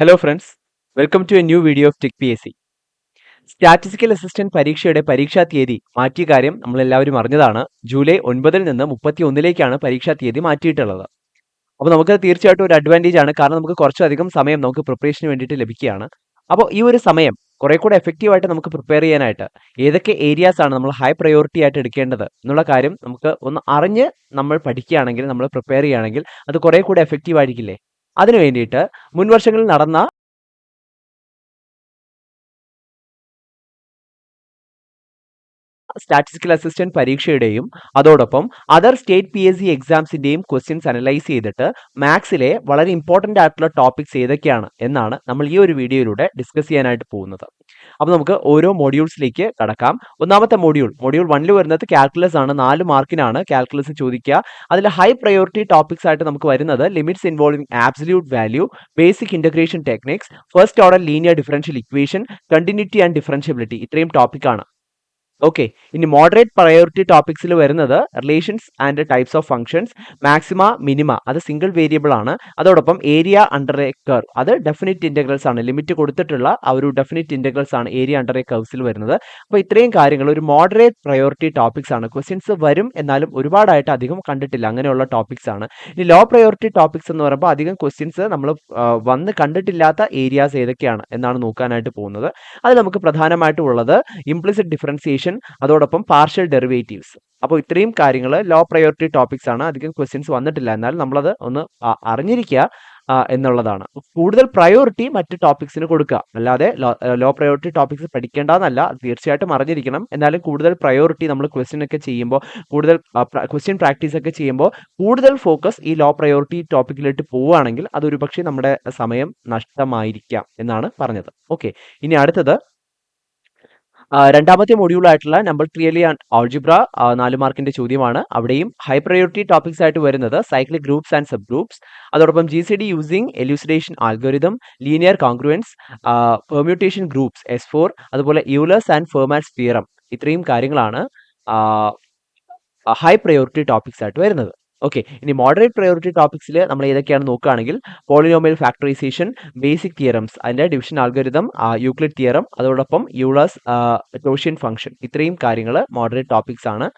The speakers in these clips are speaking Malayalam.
Hello friends welcome to a new video of tech P S C statistical assistant പരീക്ഷയുടെ പരീക്ഷാ തീയതി മാറ്റിയ കാര്യം നമ്മളെല്ലാവരും അറിഞ്ഞതാണ്. ജൂലൈ ഒൻപതിൽ നിന്ന് മുപ്പത്തി ഒന്നിലേക്കാണ് പരീക്ഷാ തീയതി മാറ്റിയിട്ടുള്ളത്. അപ്പോൾ നമുക്ക് തീർച്ചയായിട്ടും ഒരു അഡ്വാന്റേജ് ആണ്. കാരണം നമുക്ക് കുറച്ചധികം സമയം നമുക്ക് പ്രിപ്പറേഷന് വേണ്ടിയിട്ട് ലഭിക്കുകയാണ്. അപ്പോൾ ഈ ഒരു സമയം കുറെ കൂടെ എഫക്റ്റീവായിട്ട് നമുക്ക് പ്രിപ്പയർ ചെയ്യാനായിട്ട് ഏതൊക്കെ ഏരിയാസ് ആണ് നമ്മൾ ഹൈ പ്രയോറിറ്റി ആയിട്ട് എടുക്കേണ്ടത് എന്നുള്ള കാര്യം നമുക്ക് ഒന്ന് അറിഞ്ഞ് നമ്മൾ പഠിക്കുകയാണെങ്കിൽ നമ്മൾ പ്രിപ്പയർ ചെയ്യുകയാണെങ്കിൽ അത് കുറെ കൂടെ എഫക്റ്റീവ് ആയിരിക്കില്ലേ? അതിനു വേണ്ടിയിട്ട് മുൻവർഷങ്ങളിൽ നടന്ന സ്റ്റാറ്റിസ്റ്റിക്കൽ അസിസ്റ്റന്റ് പരീക്ഷയുടെയും അതോടൊപ്പം other state P S C എക്സാംസിന്റെയും questions analyse ചെയ്തിട്ട് മാത്സിലെ വളരെ ഇമ്പോർട്ടന്റ് ആയിട്ടുള്ള ടോപ്പിക്സ് ഏതൊക്കെയാണ് എന്നാണ് നമ്മൾ ഈ ഒരു വീഡിയോയിലൂടെ ഡിസ്കസ് ചെയ്യാനായിട്ട് പോകുന്നത്. അപ്പോൾ നമുക്ക് ഓരോ മോഡ്യൂൾസിലേക്ക് കടക്കാം. ഒന്നാമത്തെ മോഡ്യൂൾ മോഡ്യൂൾ വണ്ണിൽ വരുന്നത് കാൽക്കുലസ് ആണ്. നാല് മാർക്കിനാണ് കാൽക്കുലസ് ചോദിക്കുക. അതിൽ ഹൈ പ്രയോറിറ്റി ടോപ്പിക്സ് ആയിട്ട് നമുക്ക് വരുന്നത് limits involving absolute value basic integration techniques first order linear differential equation continuity and differentiability ഇത്രയും ടോപ്പിക്കാണ് ഓക്കെ ഇനി മോഡറേറ്റ് പ്രയോറിറ്റി ടോപ്പിക്സിൽ വരുന്നത് relations and types of functions maxima minima അത് സിംഗിൾ വേരിയബിൾ ആണ്. അതോടൊപ്പം ഏരിയ അണ്ടർ എ കർവ് അത് ഡെഫിനിറ്റ് ഇന്റഗ്രൽസ് ആണ്. ലിമിറ്റ് കൊടുത്തിട്ടുള്ള ആ ഒരു ഡെഫിനിറ്റ് ഇന്റഗ്രൽസ് ആണ് ഏരിയ അണ്ടർ എ കർവ്സിൽ വരുന്നത്. അപ്പോൾ ഇത്രയും കാര്യങ്ങൾ ഒരു മോഡറേറ്റ് പ്രയോറിറ്റി ടോപ്പിക്സ് ആണ്. ക്വസ്റ്റ്യൻസ് വരും എന്നാലും ഒരുപാടായിട്ട് അധികം കണ്ടിട്ടില്ല. അങ്ങനെയുള്ള ടോപ്പിക്സ് ആണ്. ഇനി ലോ പ്രയോറിറ്റി ടോപ്പിക്സ് എന്ന് പറയുമ്പോൾ അധികം ക്വസ്റ്റ്യൻസ് നമ്മൾ വന്ന് കണ്ടിട്ടില്ലാത്ത ഏരിയാസ് ഏതൊക്കെയാണ് എന്നാണ് നോക്കാനായിട്ട് പോകുന്നത്. അത് നമുക്ക് പ്രധാനമായിട്ടും ഉള്ളത് ഇംപ്ലിസിറ്റ് ഡിഫറൻസിയേഷൻ അതോടൊപ്പം പാർഷ്യൽ ഡെറിവേറ്റീവ്സ് അപ്പോൾ ഇത്രയും കാര്യങ്ങൾ ലോ പ്രയോറിറ്റി ടോപ്പിക്സ് ആണ്. അധികം ക്വസ്റ്റ്യൻസ് വന്നിട്ടില്ല. എന്നാൽ നമ്മളത് ഒന്ന് അറിഞ്ഞിരിക്കുക എന്നുള്ളതാണ്. കൂടുതൽ പ്രയോറിറ്റി മറ്റ് ടോപ്പിക്സിന് കൊടുക്കുക. അല്ലാതെ ലോ പ്രയോറിറ്റി ടോപ്പിക്സ് പഠിക്കേണ്ടതെന്നല്ല. തീർച്ചയായിട്ടും അറിഞ്ഞിരിക്കണം. എന്നാലും കൂടുതൽ പ്രയോറിറ്റി നമ്മൾ ക്വസ്റ്റ്യൻ ഒക്കെ ചെയ്യുമ്പോൾ കൂടുതൽ ക്വസ്റ്റ്യൻ പ്രാക്ടീസ് ഒക്കെ ചെയ്യുമ്പോൾ കൂടുതൽ ഫോക്കസ് ഈ ലോ പ്രയോറിറ്റി ടോപ്പിക്കിലോട്ട് പോവുകയാണെങ്കിൽ അതൊരു പക്ഷേ നമ്മുടെ സമയം നഷ്ടമായിരിക്കാം എന്നാണ് പറഞ്ഞത്. ഓക്കെ ഇനി അടുത്തത് രണ്ടാമത്തെ മൊഡ്യൂൾ ആയിട്ടുള്ള നമ്പർ ത്രീയിലെ ആൾജിബ്ര നാല് മാർക്കിന്റെ ചോദ്യമാണ്. അവിടെയും ഹൈ പ്രയോറിറ്റി ടോപ്പിക്സ് ആയിട്ട് വരുന്നത് cyclic groups and sub groups അതോടൊപ്പം G C D using elucidation algorithm linear congruence permutation groups S four അതുപോലെ യൂലേഴ്സ് ആൻഡ് ഫെർമാറ്റ്സ് തിയറം ഇത്രയും കാര്യങ്ങളാണ് ഹൈ പ്രയോറിറ്റി ടോപ്പിക്സ് ആയിട്ട് വരുന്നത്. ഓക്കെ ഇനി മോഡറേറ്റ് പ്രയോറിറ്റി ടോപ്പിക്സിൽ നമ്മൾ ഏതൊക്കെയാണ് നോക്കുകയാണെങ്കിൽ പോളിനോമിയൽ ഫാക്ടറൈസേഷൻ ബേസിക് തിയറംസ് അതിന്റെ ഡിവിഷൻ ആൽഗരിതം യൂക്ലിഡ് തിയറം അതോടൊപ്പം യൂളേഴ്സ് ടോഷ്യൻ ഫംഗ്ഷൻ ഇത്രയും കാര്യങ്ങൾ മോഡറേറ്റ് ടോപ്പിക്സ് ആണ്.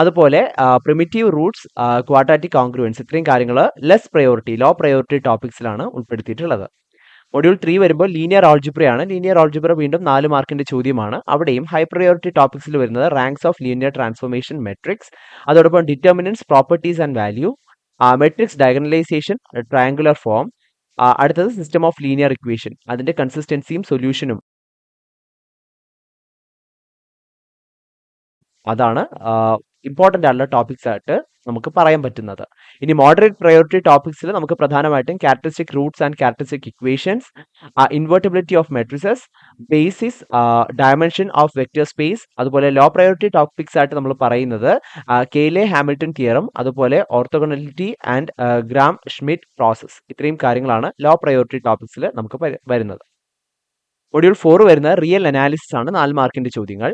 അതുപോലെ പ്രിമിറ്റീവ് റൂട്ട്സ് ക്വാഡ്രാറ്റിക് കോൺഗ്രുവൻസ് ഇത്രയും കാര്യങ്ങൾ ലെസ് പ്രയോറിറ്റി ലോ പ്രയോറിറ്റി ടോപ്പിക്സിലാണ് ഉൾപ്പെടുത്തിയിട്ടുള്ളത്. മൊഡ്യൂൾ ത്രീ വരുമ്പോൾ ലീനിയർ ആൾജിബ്രയാണ് ലീനിയർ ആൾജിബ്ര വീണ്ടും നാല് മാർക്കിന്റെ ചോദ്യമാണ്. അവിടെയും ഹൈ പ്രയോറിറ്റി ടോപ്പിക്സിൽ വരുന്നത് ranks of linear transformation matrix അതോടൊപ്പം determinants properties and value matrix diagonalization triangular form അടുത്തത് സിസ്റ്റം ഓഫ് ലീനിയർ ഇക്വേഷൻ അതിന്റെ കൺസിസ്റ്റൻസിയും സൊല്യൂഷനും അതാണ് ഇമ്പോർട്ടന്റ് ആയിട്ടുള്ള ടോപ്പിക്സ് ആയിട്ട് നമുക്ക് പറയാൻ പറ്റുന്നത്. ഇനി മോഡറേറ്റ് പ്രയോറിറ്റി ടോപ്പിക്സിൽ നമുക്ക് പ്രധാനമായിട്ടും characteristic roots and characteristic equations invertibility of matrices basis dimension of vector space അതുപോലെ ലോ പ്രയോറിറ്റി ടോപ്പിക്സ് ആയിട്ട് നമ്മൾ പറയുന്നത് കെയിലെ ഹാമിൽട്ടൺ തിയറം അതുപോലെ orthogonality and Gram Schmidt process ഇത്രയും കാര്യങ്ങളാണ് ലോ പ്രയോറിറ്റി ടോപ്പിക്സിൽ നമുക്ക് വരുന്നത്. മൊഡ്യൂൾ ഫോർ വരുന്ന റിയൽ അനാലിസിസ് ആണ് നാല് മാർക്കിന്റെ ചോദ്യങ്ങൾ.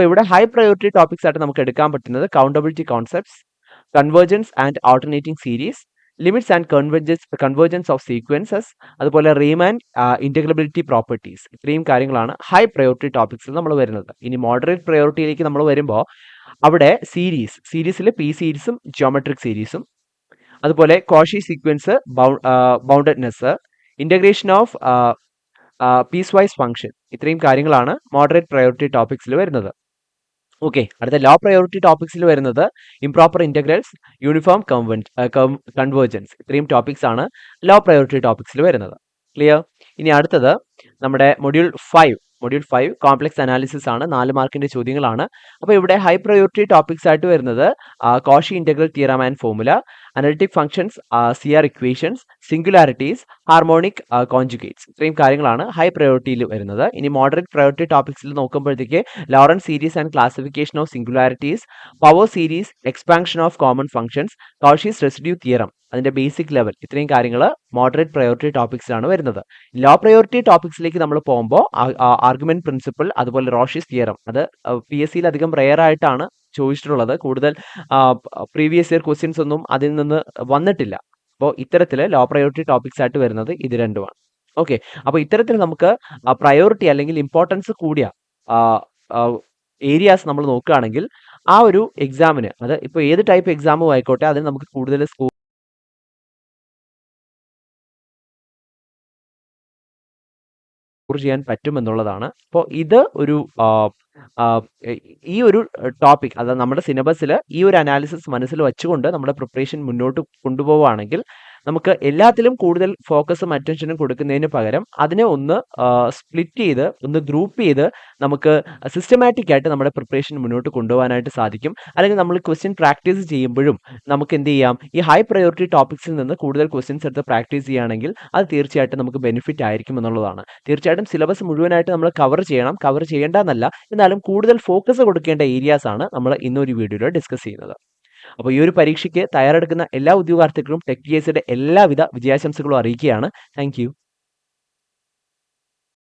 അപ്പോൾ ഇവിടെ ഹൈ പ്രയോറിറ്റി ടോപ്പിക്സ് ആയിട്ട് നമുക്ക് എടുക്കാൻ പറ്റുന്നത് countability concepts convergence and alternating series limits and convergence convergence of sequences അതുപോലെ റീം ആൻഡ് ഇന്റഗ്രബിലിറ്റി പ്രോപ്പർട്ടീസ് ഇത്രയും കാര്യങ്ങളാണ് ഹൈ പ്രയോറിറ്റി ടോപ്പിക്സിൽ നമ്മൾ വരുന്നത്. ഇനി മോഡറേറ്റ് പ്രയോറിറ്റിയിലേക്ക് നമ്മൾ വരുമ്പോൾ അവിടെ സീരീസ് സീരീസിൽ പി സീരീസും ജിയോമെട്രിക് സീരീസും അതുപോലെ Cauchy sequence boundedness integration of piecewise function ഇത്രയും കാര്യങ്ങളാണ് മോഡറേറ്റ് പ്രയോറിറ്റി ടോപ്പിക്സിൽ വരുന്നത്. ഓക്കെ അടുത്ത ലോ പ്രയോറിറ്റി ടോപ്പിക്സിൽ വരുന്നത് ഇംപ്രോപ്പർ ഇന്റഗ്രൽസ് യൂണിഫോം കൺവേർജൻസ് ഇത്രയും ടോപ്പിക്സ് ആണ് ലോ പ്രയോറിറ്റി ടോപ്പിക്സിൽ വരുന്നത്. ക്ലിയർ ഇനി അടുത്തത് നമ്മുടെ module five module five complex analysis ആണ് നാല് മാർക്കിന്റെ ചോദ്യങ്ങളാണ്. അപ്പോൾ ഇവിടെ ഹൈ പ്രയോറിറ്റി ടോപ്പിക്സ് ആയിട്ട് വരുന്നത് Cauchy integral theorem and formula analytic functions C R equations singularities harmonic conjugates ഇത്രയും കാര്യങ്ങളാണ് ഹൈ പ്രയോറിറ്റിയിൽ വരുന്നത്. ഇനി മോഡറേറ്റ് പ്രയോറിറ്റി ടോപ്പിക്സിൽ നോക്കുമ്പോഴത്തേക്ക് Laurent series and classification of singularities power series expansion of common functions Cauchy's residue theorem അതിന്റെ ബേസിക് ലെവൽ ഇത്രയും കാര്യങ്ങൾ മോഡറേറ്റ് പ്രയോറിറ്റി ടോപ്പിക്സിലാണ് വരുന്നത്. ലോ പ്രയോറിറ്റി ടോപ്പിക്സിലേക്ക് നമ്മൾ പോകുമ്പോൾ ആർഗ്യുമെന്റ് പ്രിൻസിപ്പിൾ അതുപോലെ റോഷീസ് തിയറം അത് പി എസ് സിയിൽ അധികം റെയർ ആയിട്ടാണ് ചോദിച്ചിട്ടുള്ളത്. കൂടുതൽ പ്രീവിയസ് ഇയർ ക്വസ്റ്റ്യൻസ് ഒന്നും അതിൽ നിന്ന് വന്നിട്ടില്ല. അപ്പോൾ ഇത്തരത്തിൽ ലോ പ്രയോറിറ്റി ടോപ്പിക്സ് ആയിട്ട് വരുന്നത് ഇത് രണ്ടുമാണ്. ഓക്കെ. അപ്പോൾ ഇത്തരത്തിൽ നമുക്ക് പ്രയോറിറ്റി അല്ലെങ്കിൽ ഇമ്പോർട്ടൻസ് കൂടിയ ഏരിയാസ് നമ്മൾ നോക്കുകയാണെങ്കിൽ ആ ഒരു എക്സാമിന് അത് ഇപ്പൊ ഏത് ടൈപ്പ് എക്സാമും ആയിക്കോട്ടെ അതിന് നമുക്ക് കൂടുതൽ സ്കോ സ്കോർ ചെയ്യാൻ പറ്റുമെന്നുള്ളതാണ്. അപ്പോൾ ഇത് ഒരു ഈ ഒരു ടോപ്പിക് അതായത് നമ്മുടെ സിലബസിൽ ഈ ഒരു അനാലിസിസ് മനസ്സിൽ വെച്ചുകൊണ്ട് നമ്മുടെ പ്രിപ്പറേഷൻ മുന്നോട്ട് കൊണ്ടുപോവുകയാണെങ്കിൽ നമുക്ക് എല്ലാത്തിലും കൂടുതൽ ഫോക്കസും അറ്റൻഷനും കൊടുക്കുന്നതിന് പകരം അതിനെ ഒന്ന് സ്പ്ലിറ്റ് ചെയ്ത് ഒന്ന് ഗ്രൂപ്പ് ചെയ്ത് നമുക്ക് സിസ്റ്റമാറ്റിക് ആയിട്ട് നമ്മുടെ പ്രിപ്പറേഷൻ മുന്നോട്ട് കൊണ്ടുപോകാനായിട്ട് സാധിക്കും. അല്ലെങ്കിൽ നമ്മൾ ക്വസ്റ്റ്യൻ പ്രാക്ടീസ് ചെയ്യുമ്പോഴും നമുക്ക് എന്ത് ചെയ്യാം ഈ ഹൈ പ്രയോറിറ്റി ടോപ്പിക്സിൽ നിന്ന് കൂടുതൽ ക്വസ്റ്റ്യൻസ് എടുത്ത് പ്രാക്ടീസ് ചെയ്യുകയാണെങ്കിൽ അത് തീർച്ചയായിട്ടും നമുക്ക് ബെനിഫിറ്റ് ആയിരിക്കും എന്നുള്ളതാണ്. തീർച്ചയായിട്ടും സിലബസ് മുഴുവനായിട്ട് നമ്മൾ കവർ ചെയ്യണം. കവർ ചെയ്യേണ്ട എന്നല്ല. എന്നാലും കൂടുതൽ ഫോക്കസ് കൊടുക്കേണ്ട ഏരിയാസ് ആണ് നമ്മൾ ഇന്നൊരു വീഡിയോയിൽ ഡിസ്കസ് ചെയ്യുന്നത്. അപ്പോൾ ഈ ഒരു പരീക്ഷയ്ക്ക് തയ്യാറെടുക്കുന്ന എല്ലാ ഉദ്യോഗാർത്ഥികളും ടെക് ജിഎസിയുടെ എല്ലാവിധ വിജയാശംസകളും അറിയിക്കുകയാണ്. താങ്ക്.